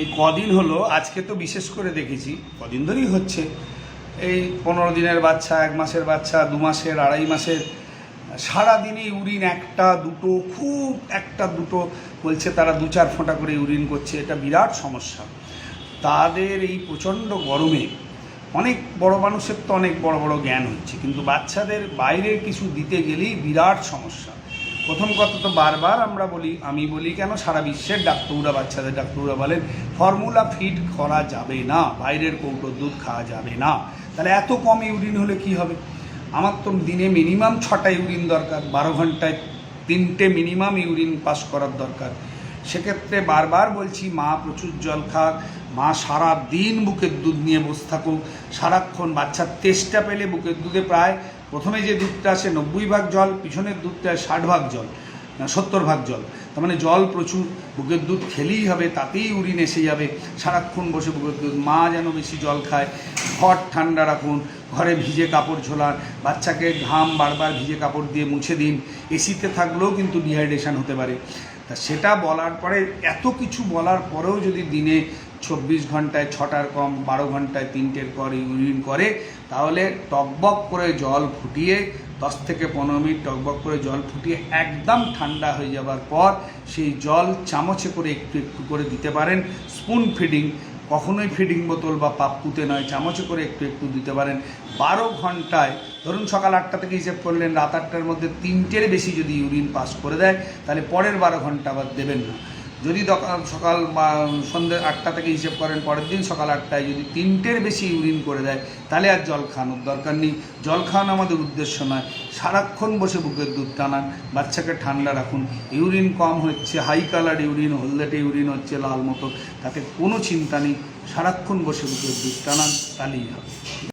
এই কদিন হলো, আজকে তো বিশেষ করে দেখেছি, কদিন ধরেই হচ্ছে, এই পনেরো দিনের বাচ্চা, এক মাসের বাচ্চা, দু মাসের, আড়াই মাসের সারাদিনে ইউরিন একটা, দুটো, খুব একটা দুটো, বলছে তারা দু চার ফোঁটা করে ইউরিন করছে, এটা বিরাট সমস্যা। তাদের এই প্রচণ্ড গরমে অনেক বড় মানুষের তো অনেক বড় বড় জ্ঞান হচ্ছে, কিন্তু বাচ্চাদের বাইরে কিছু দিতে গেলেই বিরাট সমস্যা। প্রথম কথা তো বারবার আমরা বলি, আমি বলি কেন সারা বিশ্বের ডাক্তাররা, বাচ্চাদের ডাক্তাররা বলেন ফর্মুলা ফিট করা যাবে না, বাইরের কৌটোর দুধ খাওয়া যাবে না। তাহলে এত কম ইউরিন হলে কি হবে? আমার তো দিনে মিনিমাম ছটা ইউরিন দরকার, বারো ঘন্টায় তিনটে মিনিমাম ইউরিন পাস করার দরকার। সেক্ষেত্রে বারবার বলছি, মা প্রচুর জল খাক, মা সারা দিন বুকের দুধ নিয়ে বসে থাকুক, সারাক্ষণ বাচ্চার তেষ্টা পেলে বুকের দুধে প্রায় প্রথমে যে দুধটা আসে নব্বই ভাগ জল, পিছনের দুধটা ষাট ভাগ জল সত্তর ভাগ জল। তার মানে জল প্রচুর, বুকের দুধ খেলেই হবে, তাতেই উরিন এসে যাবে। সারাক্ষণ বসে বুকের দুধ, মা যেন বেশি জল খায়। ঘর ঠান্ডা রাখুন, ঘরে ভিজে কাপড় ঝোলান, বাচ্চাকে ঘাম বারবার ভিজে কাপড় দিয়ে মুছে দিন। এসিতে থাকলেও কিন্তু ডিহাইড্রেশন হতে পারে। তা সেটা বলার পরে এত কিছু বলার পরেও যদি দিনে চব্বিশ ঘন্টায় ছটার কম, বারো ঘন্টায় তিনটের পর ইউরিন করে, তাহলে টকবক করে জল ফুটিয়ে, দশ থেকে পনেরো মিনিট টকবক করে জল ফুটিয়ে একদম ঠান্ডা হয়ে যাবার পর সেই জল চামচে করে একটু একটু করে দিতে পারেন। স্পুন ফিডিং কখনোই ফিডিং বোতল বা পাপ পাপ্পুতে নয়, চামচে করে একটু একটু দিতে পারেন। বারো ঘন্টায়, ধরুন সকাল আটটা থেকে হিসেব করলেন, রাত আটটার মধ্যে তিনটের বেশি যদি ইউরিন পাস করে দেয়, তাহলে পরের বারো ঘণ্টা আবার দেবেন না। যদি সকাল সন্ধ্যে আটটা থেকে হিসেব করেন, পরের দিন সকাল আটটায় যদি তিনটের বেশি ইউরিন করে দেয়, তাহলে আর জল খাওয়ানোর দরকার নেই। জল খাওয়ানো আমাদের উদ্দেশ্য নয়। সারাক্ষণ বসে বুকের দুধ টানান, বাচ্চাকে ঠান্ডা রাখুন। ইউরিন কম হচ্ছে হাই কালার ইউরিন, হলদেটে ইউরিন হচ্ছে, লাল মতো তাতে কোনো চিন্তা নেই। সারাক্ষণ বসে বুকের দুধ টানান, তাহলেই হবে।